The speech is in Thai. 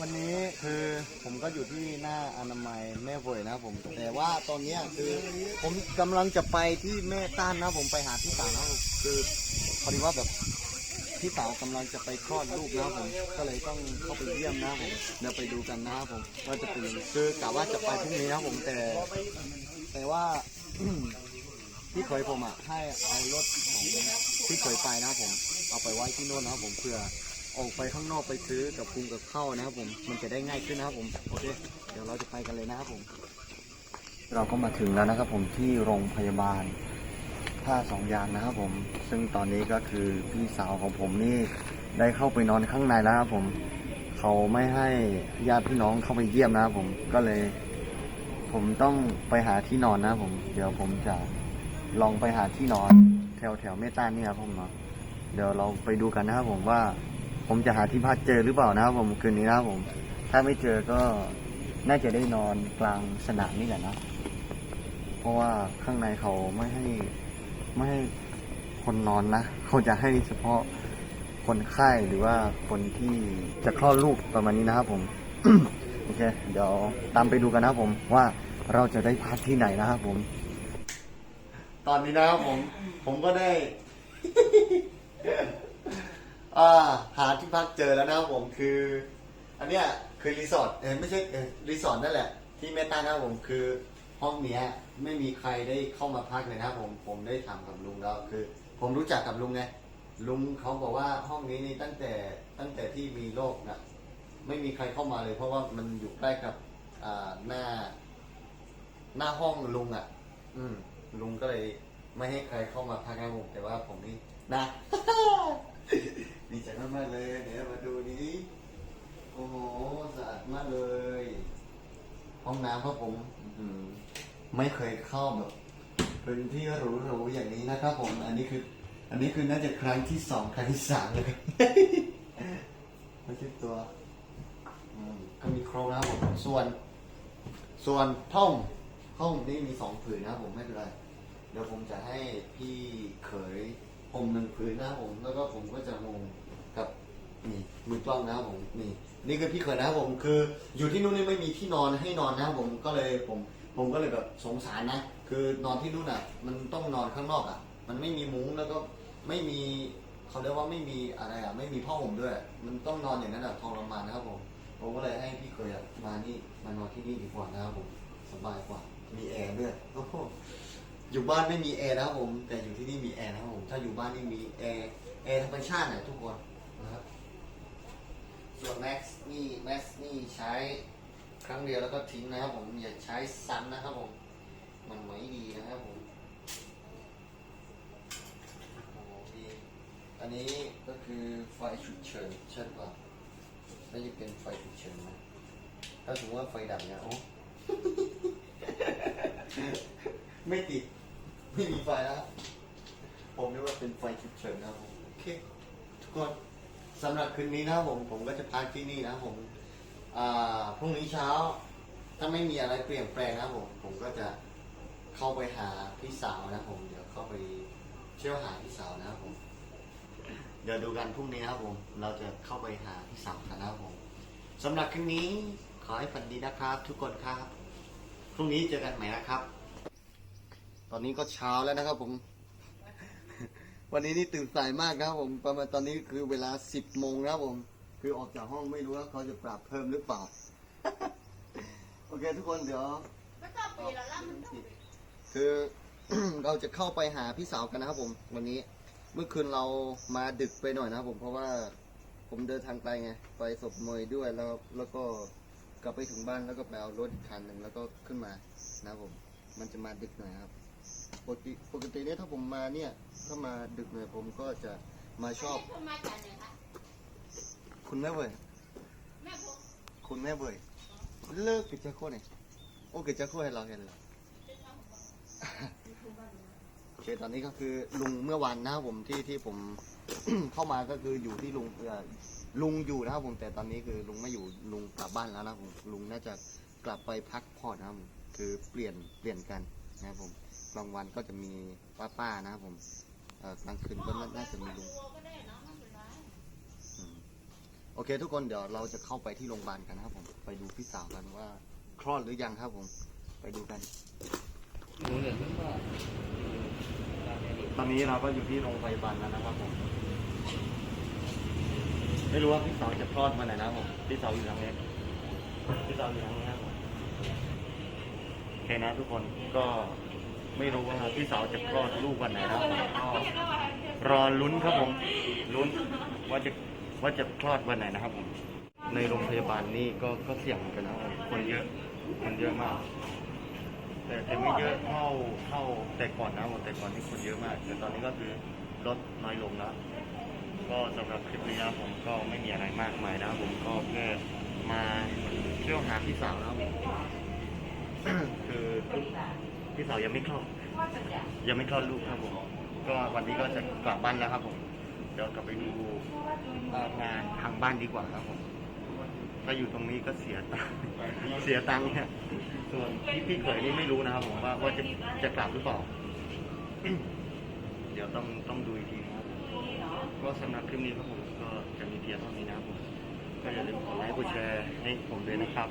วันนี้คือผมก็อยู่ที่หน้าอนามัยแม่เวยนะครับผม แต่ว่าตอนเนี้ยคือผมกำลังจะไปที่แม่ต้านนะผมไปหาพี่สาวนะครับคือพอดีว่าแบบพี่สาวกำลังจะไปคลอดลูกนะครับผมก็เลยต้องเข้าไปเยี่ยมนะครับผมเดี๋ยวไปดูกันนะครับผมว่าจะเป็นยังไงคือกะว่าจะไปพรุ่งนี้นะครับผมแต่ แต่ว่า พี่เคยผมอะให้เอารถของพี่เคยไปนะครับผม เอาไปไว้ที่โน่นนะครับผมเพื่อ ออกไปข้างนอกไปซื้อกับปรุงกับข้าวนะครับผมมันจะได้ง่ายขึ้นนะครับผมโอเคเดี๋ยวเราจะไปกันเลยนะครับผม เราก็มาถึงแล้วนะครับผมที่โรงพยาบาลท่าสองยางนะครับผม ซึ่งตอนนี้ก็คือพี่สาวของผมนี่ได้เข้าไปนอนข้างในแล้วครับผมเขาไม่ให้ญาติพี่น้องเข้าไปเยี่ยมนะครับผมก็เลย ผมต้องไปหาที่นอนนะครับผม เดี๋ยวผมจะลองไปหาที่นอน แถวแถวเมตตานี่ครับผมเนาะเดี๋ยวเราไปดูกันนะครับผมว่า ผมจะหาที่พักเจอหรือเปล่านะครับผมคืนนี้นะครับผม ถ้าไม่เจอก็น่าจะได้นอนกลางสนามนี่แหละนะเพราะว่าข้างในเขาไม่ให้ไม่ให้คนนอนนะเขาจะให้เฉพาะคนไข้หรือว่าคนที่จะคลอดลูกประมาณนี้นะครับผม โอเค เดี๋ยวตามไปดูกันนะครับผมว่าเราจะได้พักที่ไหนนะครับผม ตอนนี้นะครับผม ผมก็ได้ อ่าหาที่พักเจอแล้วนะครับผมคือ อันเนี้ยคือรีสอร์ทเออไม่ใช่เออรีสอร์ทนั่นแหละ ที่เมตตานะครับผมคือห้องเนี้ยไม่มีใครได้เข้ามาพักเลยนะครับผมผมได้ถามกับลุงแล้วคือ ผมรู้จักกับลุงไงลุงเขาบอกว่าห้องนี้นี่ตั้งแต่ตั้งแต่ที่มีโรคนะไม่มีใครเข้ามาเลย เพราะว่ามันอยู่ใกล้กับอ่าหน้า หน้าห้องลุงอะ อืม ลุงก็เลยไม่ให้ใครเข้ามาพักนะครับผมแต่ว่าผมนี่นะ ดีใจมากๆเลยเดี๋ยวมาดูนี้โอ้โหสะอาดมากเลย ห้องน้ำครับผมอืไม่เคยเข้าแบบเป็นที่หรูๆอย่างนี้นะครับผม อันนี้คือ อันนี้คือน่าจะครั้งที่สองครั้งที่สามเลยไม่ใช่ตัวมก็มีโครงนะครับผมส่วน ส่วนห้องห้องนี้มีสองผืนนะครับผมไม่เป็นไร เดี๋ยวผมจะให้พี่เขย ผมหนึ่งผืนนะครับผม แล้วก็ผมก็จะงงกับนี่มือกล้องนะครับผมนี่นี่คือพี่เขยนะครับผมคืออยู่ที่นู่นนี่ไม่มีที่นอนให้นอนนะครับผมก็เลยผม ผมก็เลยแบบสงสารนะ คือนอนที่นู่นอะ มันต้องนอนข้างนอกอะ มันไม่มีมุ้งแล้วก็ไม่มีเขาเรียกว่าไม่มีอะไรอะ ไม่มีผ้าห่มด้วย มันต้องนอนอย่างนั้นอะทรมานนะครับผมผมก็เลยให้พี่เคยมานี่มานอนที่นี่ดีกว่านะครับผมสบายกว่า มีแอร์ด้วยโอ้โห อยู่บ้านไม่มีแอร์นะครับผม แต่อยู่ที่นี่มีแอร์นะครับผม ถ้าอยู่บ้านนี่มีแอร์แอร์ธรรมชาตินะทุกคนนะครับส่วนแม็กซ์นี่แม็กซ์นี่ใช้ครั้งเดียวแล้วก็ทิ้งนะครับผมอย่าใช้ซ้ำนะครับผม มันไม่ดีนะครับผมโอ้ดีอันนี้ก็คือไฟฉุกเฉินใช่ป่ะน่าจะเป็นไฟฉุกเฉินนะถ้าสมมติว่าไฟดับเนี่ยโอ้ ไม่ติด ไม่มีไฟแล้วผมนึกว่าเป็นไฟฉุกเฉินนะครับผมโอเค ทุกคนสำหรับคืนนี้นะครับผมผมก็จะพักที่นี่นะครับผมอ่าพรุ่งนี้เช้า ถ้าไม่มีอะไรเปลี่ยนแปลงนะครับผม ผมก็จะเข้าไปหาพี่สาวนะครับผม เดี๋ยวเข้าไปเที่ยวหาพี่สาวนะครับผม เดี๋ยวดูกันพรุ่งนี้นะครับผม เราจะเข้าไปหาพี่สาวกันนะครับผมสำหรับคลิปนี้ขอให้ฝันดีนะครับ ทุกคนครับ พรุ่งนี้เจอกันใหม่นะครับ ตอนนี้ก็เช้าแล้วนะครับผม วันนี้นี่ตื่นสายมากนะครับ ผมประมาณตอนนี้คือเวลาสิบโมงนะครับผม คือออกจากห้องไม่รู้ว่าเขาจะปรับเพิ่มหรือเปล่า โอเคทุกคนเดี๋ยวคือเราจะเข้าไปหาพี่สาวกันนะครับผม วันนี้เมื่อคืนเรามาดึกไปหน่อยนะครับผมเพราะว่าผมเดินทางไกลไงไปศพมวยด้วยแล้วแล้วก็กลับไปถึงบ้านแล้วก็ไปเอารถอีกคันหนึ่งแล้วก็ขึ้นมานะครับผม มันจะมาดึกหน่อยครับ ปกติปกติเนี่ยถ้าผมมาเนี่ยถ้ามาดึกหน่อยผมก็จะมาชอบอันนี้คุณมาจากไหนคะคุณแม่เว้ยแม่ผมคุณแม่เว้ยเลิกกิจโคเนี่ยโอ้กิจโคให้เราเห็นเลย โอเคตอนนี้ก็คือลุงเมื่อวานนะครับผมที่ที่ผม เข้ามาก็คืออยู่ที่ลุงเอ่อลุงอยู่นะครับผมแต่ตอนนี้คือลุงไม่อยู่ลุงกลับบ้านแล้วนะครับผมลุงน่าจะกลับไปพักผ่อนนะครับผมคือเปลี่ยนเปลี่ยนกัน นะครับผมกลางวันก็จะมีป้าป้าๆนะครับผมเอ่อกลางคืนก็น่าน่าจะมีลุงตัวก็ได้เนาะไม่เป็นไรอืมโออเค ทุกคนเดี๋ยวเราจะเข้าไปที่โรงพยาบาลกันนะครับผมไปดูพี่สาวกันว่าคลอดหรือยังครับผม ไปดูกัน ตอนนี้เราก็อยู่ที่โรงพยาบาลแล้วนะครับผมไม่รู้ว่าพี่สาวจะคลอดวันไหนนะครับผมพี่สาวอยู่ทางนี้พี่สาวอยู่ทางนี้ครับผมโอเค นะทุกคนก็ไม่รู้ว่าพี่สาวจะคลอดลูกวันไหนนะครับผมก็รอลุ้นครับผมลุ้นว่าจะว่าจะคลอดวันไหนนะครับผมในโรงพยาบาลนี่ก็ก็เสี่ยงเหมือนกันนะครับผมคนเยอะคนเยอะมาก แต่แต่ไม่เยอะเท่าเท่าแต่ก่อนนะแต่ก่อนที่คนเยอะมาก แต่ตอนนี้ก็คือลดน้อยลงแล้วก็สำหรับคลิปนี้นะผมก็ไม่มีอะไรมากมายนะผมก็แค่มาเที่ยวหาพี่สาวนะครับผม คือพี่สาวยังไม่คลอดยังไม่คลอดลูกครับผม ก็วันนี้ก็จะกลับบ้านแล้วครับผมเดี๋ยวกลับไปดูงานทางบ้านดีกว่าครับผมถ้าอยู่ตรงนี้ก็เสียตังค์เสียตังค์เนี่ยส่วนพี่พี่เขยนี่ไม่รู้นะครับผมว่าว่าจะจะกลับหรือเปล่า เดี๋ยวต้องต้องดูอีกทีนะครับก็สำหรับคลิปนี้ครับผมก็จะมีเพียงเท่านี้นะครับผมก็อย่าลืมกดไลค์กดแชร์ให้ผมด้วยนะครับ